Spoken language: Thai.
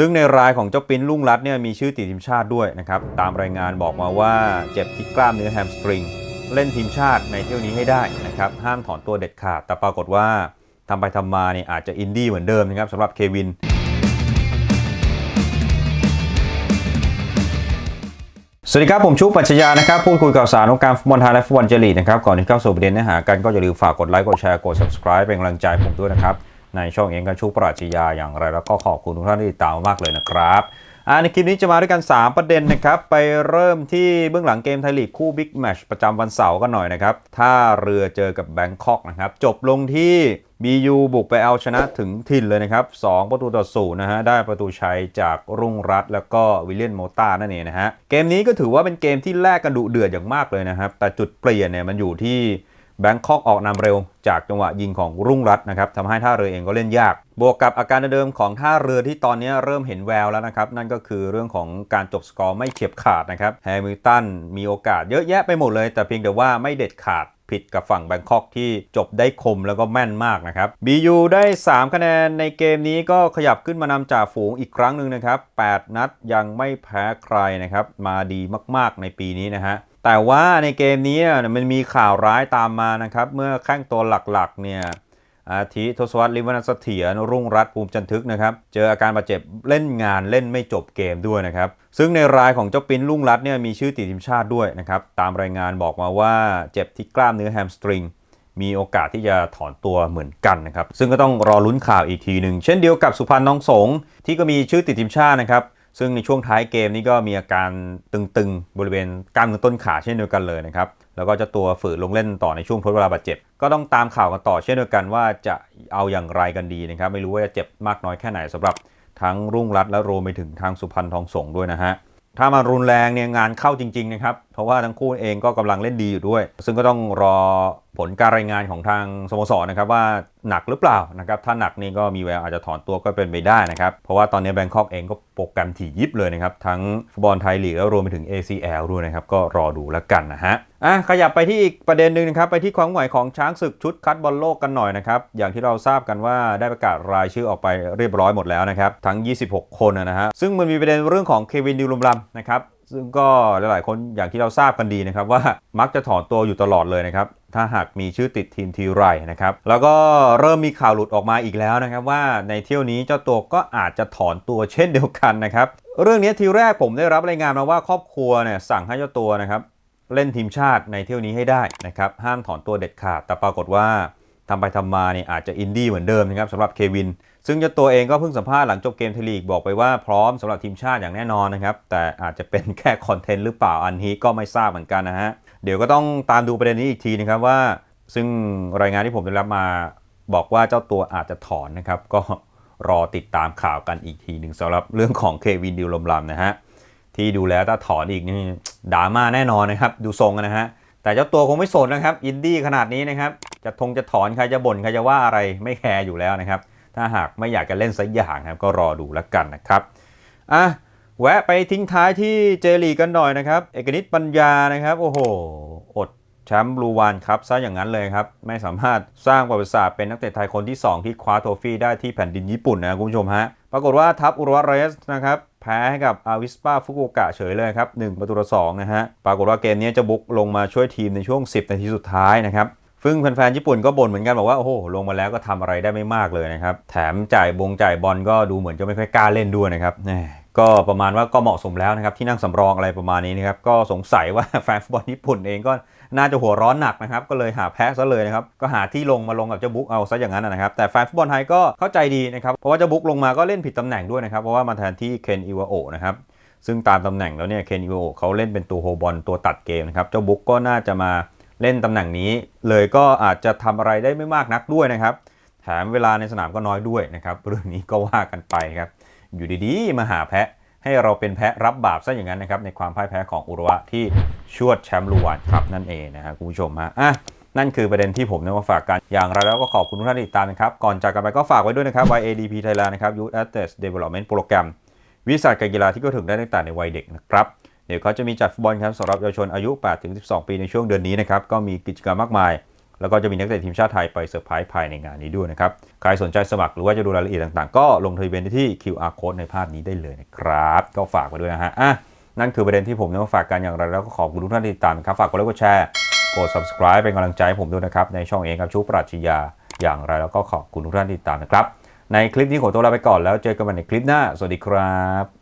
ซึ่งในรายของเจ้าปิ้นลุงรัตเนี่ยมีชื่อติดทีมชาติด้วยนะครับ ตามรายงานบอกมาว่าเจ็บที่กล้ามเนื้อแฮมสตริง เล่นทีมชาติในเที่ยวนี้ให้ได้นะครับ ห้ามถอนตัวเด็ดขาด แต่ปรากฏว่าทำไปทำมาเนี่ยอาจจะอินดี้เหมือนเดิมนะครับสำหรับเควินสวัสดีครับ ผมชุบปัชญานะครับพูดคุยกับสารวงการฟุตบอลไทยและฟุตบอลเจลีนะครับ ก่อนที่เข้าสู่ประเด็นเนื้อหากันก็อย่าลืมฝากกดไลค์กดแชร์กด subscribe เป็นกำลังใจผมด้วยนะครับ ในช่องเองกันชุบปรัชญาอย่างไร แล้วก็ขอบคุณทุกท่านที่ติดตามมากเลยนะครับในคลิปนี้จะมาด้วยกัน 3 ประเด็นนะครับ ไปเริ่มที่เบื้องหลังเกมไทยลีกคู่บิ๊กแมชประจำวันเสาร์กันหน่อยนะครับท่าเรือเจอกับแบงคอกนะครับ จบลงที่ BU บุกไปเอาชนะถึงถิ่นเลยนะครับ 2 ประตูต่อศูนย์นะฮะ ได้ประตูชัยจากรุ่งรัตแล้วก็วิลเลียนโมต้านั่นเองนะฮะ เกมนี้ก็ถือว่าเป็นเกมที่แลกกันดุเดือดอย่างมากเลยนะครับ แต่จุดเปลี่ยนเนี่ยมันอยู่ที่ แบงคอกออกนำเร็วจากจังหวะยิงของรุ่งรัตน์นะครับทำให้ท่าเรือเองก็เล่นยาก บวกกับอาการเดิมของท่าเรือที่ตอนนี้เริ่มเห็นแววแล้วนะครับ นั่นก็คือเรื่องของการจบสกอร์ไม่เฉียบขาดนะครับแฮมิลตันมีโอกาสเยอะแยะไปหมดเลย แต่เพียงแต่ว่าไม่เด็ดขาดผิดกับฝั่งแบงคอกที่จบได้คมแล้วก็แม่นมากนะครับ BU ได้ 3 คะแนนในเกมนี้ก็ขยับขึ้นมานำจ่าฝูงอีกครั้งหนึ่งนะครับ 8 นัดยังไม่แพ้ใครนะครับ มาดีมากๆในปีนี้นะฮะ แต่ว่าในเกมนี้มันมีข่าวร้ายตามมานะครับ เมื่อแข้งตัวหลักๆเนี่ยอาทิทศวรรษลิมนัสเถียรรุ่งรัตภูมิจันทึกนะครับ เจออาการบาดเจ็บเล่นงานเล่นไม่จบเกมด้วยนะครับ ซึ่งในรายของเจ้าปิ้นรุ่งรัตเนี่ยมีชื่อติดทีมชาติด้วยนะครับ ตามรายงานบอกมาว่าเจ็บที่กล้ามเนื้อแฮมสตริง มีโอกาสที่จะถอนตัวเหมือนกันนะครับ ซึ่งก็ต้องรอลุ้นข่าวอีกทีหนึ่ง เช่นเดียวกับสุพรรณน้องสงที่ก็มีชื่อติดทีมชาตินะครับ ซึ่งในช่วงท้ายเกมนี้ก็มีอาการตึงๆ บริเวณกล้ามเนื้อต้นขาเช่นเดียวกันเลยนะครับ แล้วก็จะตัวฝืนลงเล่นต่อในช่วงทดเวลาบาดเจ็บ ก็ต้องตามข่าวกันต่อเช่นเดียวกันว่าจะเอาอย่างไรกันดีนะครับ ไม่รู้ว่าจะเจ็บมากน้อยแค่ไหนสำหรับทั้งรุ่งรัตและรวมไปถึงทางสุพรรณทองสงฆ์ด้วยนะฮะ ถ้ามารุนแรงเนี่ยงานเข้าจริงๆนะครับ ราะว่าทั้งคู่เองก็กำลังเล่นดีอยู่ด้วย ซึ่งก็ต้องรอผลการรายงานของทางสโมสรนะครับว่าหนักหรือเปล่านะครับถ้าหนักนี่ก็มีแววอาจจะถอนตัวก็เป็นไปได้นะครับ เพราะว่าตอนนี้แบงคอกเองก็โปรแกรมถี่ยิบเลยนะครับ ทั้งฟุตบอลไทยลีกแล้วรวมไปถึง ACL ด้วยนะครับ ก็รอดูแล้วกันนะฮะอะขยับไปที่อีกประเด็นหนึ่งนะครับ ไปที่ความไหวของช้างศึกชุดคัดบอลโลกกันหน่อยนะครับ อย่างที่เราทราบกันว่าได้ประกาศรายชื่อออกไปเรียบร้อยหมดแล้วนะครับทั้ง 26 คนนะฮะซึ่งมันมีประเด็นเรื่องของเควินดิวลุมลัมนะครับ ซึ่งก็หลายๆคนอย่างที่เราทราบกันดีนะครับว่ามักจะถอนตัวอยู่ตลอดเลยนะครับถ้าหากมีชื่อติดทีมทีไรนะครับแล้วก็เริ่มมีข่าวหลุดออกมาอีกแล้วนะครับว่าในเที่ยวนี้เจ้าตัวก็อาจจะถอนตัวเช่นเดียวกันนะครับเรื่องนี้ทีแรกผมได้รับรายงานมาว่าครอบครัวเนี่ยสั่งให้เจ้าตัวนะครับเล่นทีมชาติในเที่ยวนี้ให้ได้นะครับห้ามถอนตัวเด็ดขาดแต่ปรากฏว่าทำไปทำมาเนี่ยอาจจะอินดี้เหมือนเดิมนะครับสำหรับเควิน ซึ่งเจ้าตัวเองก็เพิ่งสัมภาษณ์หลังจบเกมไทยลีกบอกไปว่าพร้อมสำหรับทีมชาติอย่างแน่นอนนะครับ แต่อาจจะเป็นแค่คอนเทนต์หรือเปล่าอันนี้ก็ไม่ทราบเหมือนกันนะฮะ เดี๋ยวก็ต้องตามดูประเด็นนี้อีกทีนะครับว่า ซึ่งรายงานที่ผมได้รับมาบอกว่าเจ้าตัวอาจจะถอนนะครับ ก็รอติดตามข่าวกันอีกทีหนึ่งสำหรับเรื่องของเควินดิวลมลำนะฮะที่ดูแล้วถ้าถอนอีกนี่ดราม่าแน่นอนนะครับ ดูทรงนะฮะแต่เจ้าตัวคงไม่สนนะครับ อินดี้ขนาดนี้นะครับจะทงจะถอนใครจะบ่นใครจะว่าอะไรไม่แคร์อยู่แล้วนะครับ ถ้าหากไม่อยากจะเล่นสักอย่างครับก็รอดูแล้วกันนะครับอะแวะไปทิ้งท้ายที่เจลีกกันหน่อยนะครับ เอกนิตปัญญานะครับ โอ้โห อดแชมป์บลูวานครับซะอย่างนั้นเลยครับ ไม่สามารถสร้างประวัติศาสตร์เป็นนักเตะไทยคนที่ 2 ที่คว้าโทฟี่ได้ที่แผ่นดินญี่ปุ่นนะคุณผู้ชมฮะ ปรากฏว่าทัพอุรุวาเรสนะครับแพ้ให้กับอาวิสปาฟุกุโอกะเฉยเลยครับ1ประตูต่อ2นะฮะ ปรากฏว่าเกมนี้จะบุกลงมาช่วยทีมในช่วง 10 นาทีสุดท้ายนะครับ ซึ่งแฟนๆญี่ปุ่นก็บ่นเหมือนกันบอกว่าโอ้โหลงมาแล้วก็ทำอะไรได้ไม่มากเลยนะครับ แถมจ่ายบงจ่ายบอลก็ดูเหมือนจะไม่ค่อยกล้าเล่นด้วยนะครับก็ประมาณว่าก็เหมาะสมแล้วนะครับที่นั่งสำรองอะไรประมาณนี้นะครับก็สงสัยว่าแฟนฟุตบอลญี่ปุ่นเองก็น่าจะหัวร้อนหนักนะครับก็เลยหาแพ้ซะเลยนะครับก็หาที่ลงมาลงกับเจ้าบุ๊กเอาซะอย่างนั้นนะครับแต่แฟนฟุตบอลไทยก็เข้าใจดีนะครับเพราะว่าเจ้าบุ๊กลงมาก็เล่นผิดตำแหน่งด้วยนะครับเพราะว่ามาแทนที่เคนอิวาโอนะครับซึ่งตามตำแหน่งแล้วเนี่ยเคนอิวาโอเขาเล่นเป็นตัวโฮบอลตัวตัดเกมนะครับเจ้าบุ๊กก็น่าจะมา เล่นตำแหน่งนี้ เลยก็อาจจะทำอะไรได้ไม่มากนักด้วยนะครับ แถมเวลาในสนามก็น้อยด้วยนะครับ เรื่องนี้ก็ว่ากันไปครับ อยู่ดีๆ มาหาแพะให้เราเป็นแพะรับบาปซะอย่างนั้นนะครับในความพ่ายแพ้ของอุรุวะที่ชวดแชมป์ลูวานครับนั่นเองนะครับคุณผู้ชมฮะอะนั่นคือประเด็นที่ผมนำมาฝากกัน อย่างไรแล้วก็ขอบคุณทุกท่านที่ติดตามนะครับ ก่อนจากกันไปก็ฝากไว้ด้วยนะครับ YADP Thailand นะครับ Youth Athletes Development Program วิสัยการกีฬาที่ก็ถึงได้ตั้งแต่ในวัยเด็กนะครับ เดี๋ยวเขาจะมีจัดฟุตบอลครับสำหรับเยาวชนอายุ 8-12 ปีในช่วงเดือนนี้นะครับก็มีกิจกรรมมากมาย แล้วก็จะมีนักเตะทีมชาติไทยไปเซอร์ไพรส์ภายในงานนี้ด้วยนะครับใครสนใจสมัครหรือว่าจะดูรายละเอียดต่างๆ ก็ลงทะเบียนที่ QR code ในภาพนี้ได้เลยนะครับ ก็ฝากไว้ด้วยนะฮะอะนั่นคือประเด็นที่ผมนำมาฝากกันอย่างไรแล้วก็ขอบคุณทุกท่านที่ติดตามครับฝากกดไลค์กดแชร์กด subscribe เป็นกำลังใจให้ผมด้วยนะครับในช่องเองครับชูปรัชญาอย่างไรแล้วก็ขอบคุณทุกท่านที่ติดตามนะครับในคลิปนี้ขอตัวลาไปก่อนแล้วเจอกันใหม่ในคลิปหน้า สวัสดีครับ